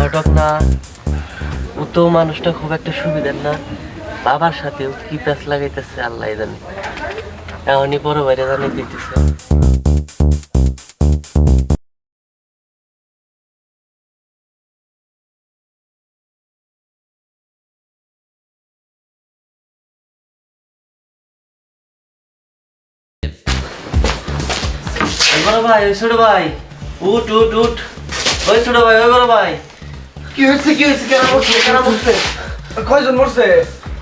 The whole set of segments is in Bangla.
ঘটক না। ও তো মানুষটা খুব একটা সুবিধার না। বাবার সাথেও কি প্যাচ লাগাইতেছে, আল্লাহ জানে। এখনই বড় বাইরে জানি দিতেছে। ভাই ছোট ভাই, উঠ উঠ উঠ। ওই ছোট ভাই ওই বড় ভাই। কি হয়েছে কি হয়েছে? কেন মরছে কেন মরছে কয়জন মরছে?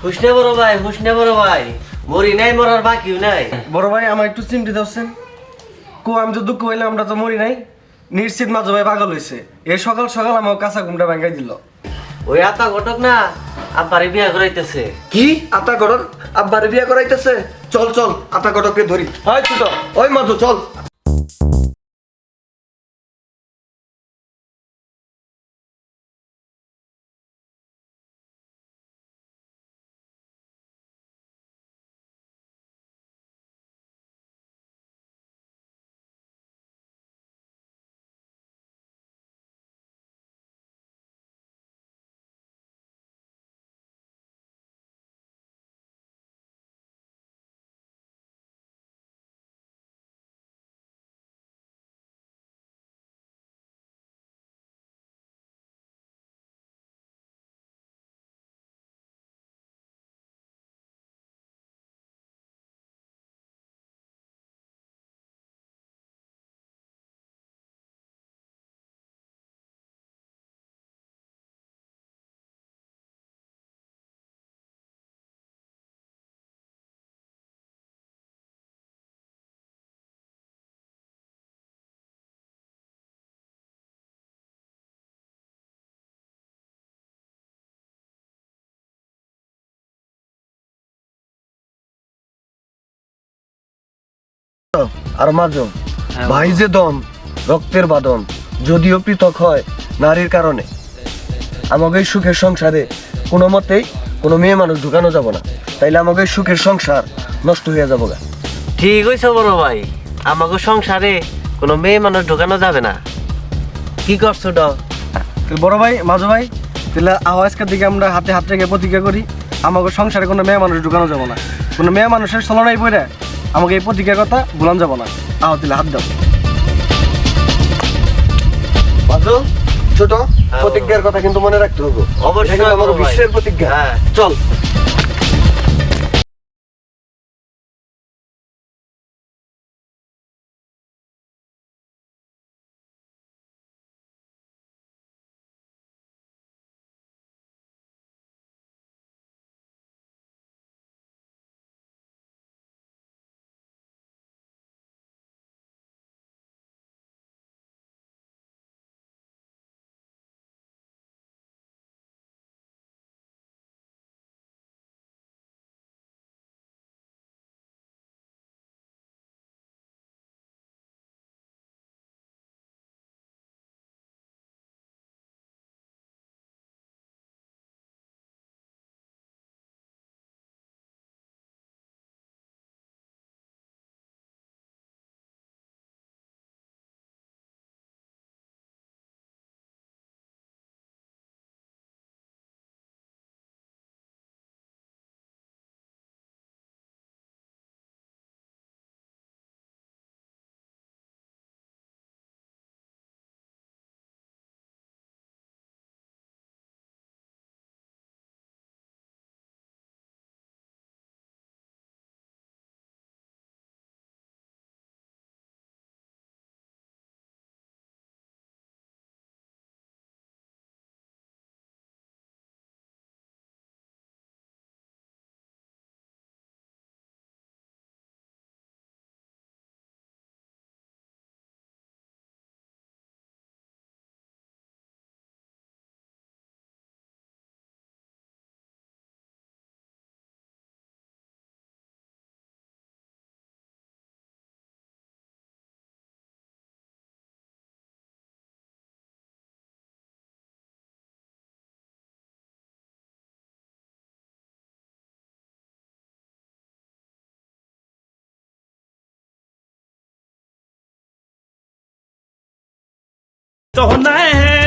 হুসনে বড় ভাই হুসনে বড় ভাই। মরি নাই মরার বাকিও নাই। বড় ভাই আমার একটু চিমটি দাওছেন কো আমি তো দুঃখ হইলে আমরা তো মরি নাই। নিশ্চিত মাঝে ভাই পাগল হয়েছে এই সকাল সকাল আমার কাঁচা ঘুমটা ভাঙ্গাই দিল। ওই আতা ঘটক না আব্বারে বিয়া করাইতেছে। কি? আতা ঘটক? আব্বারে বিয়া করাইতেছে? চল চল আতা কটককে ধরি। হয় ছোট। ওই মাঝো চল। আর মাঝো হ্যাঁ, ভাই যে দম রক্তের বাদন যদিও পৃথক হয় নারীর কারণে। আমাকে সুখের সংসারে কোনো মতেই কোনো মেয়ে মানুষ ঢুকানো যাব না। তাইলে আমাকে সুখের সংসার নষ্ট হয়ে যাব গা। ঠিক হয়েছে বড় ভাই। আমাকে সংসারে কোনো মেয়ে মানুষ ঢোকানো যাবে না। কি করছ ড? বড় ভাই মাঝো ভাই তাহলে আওয়াজকার দিকে আমরা হাতে হাত রেখে প্রতিজ্ঞা করি আমাকে সংসারে কোনো মেয়ে মানুষ ঢুকানো যাব না। কোনো মেয়ে মানুষের চলনাই পড়ে আমাকে এই প্রতিজ্ঞার কথা ভুলান যাব না। আহ দিলে হাত দাও। ছোট প্রতিজ্ঞার কথা কিন্তু মনে রাখতে হবে। অবশ্যই আমার বিশ্বের প্রতিজ্ঞা। হ্যাঁ। চল। तो होना है।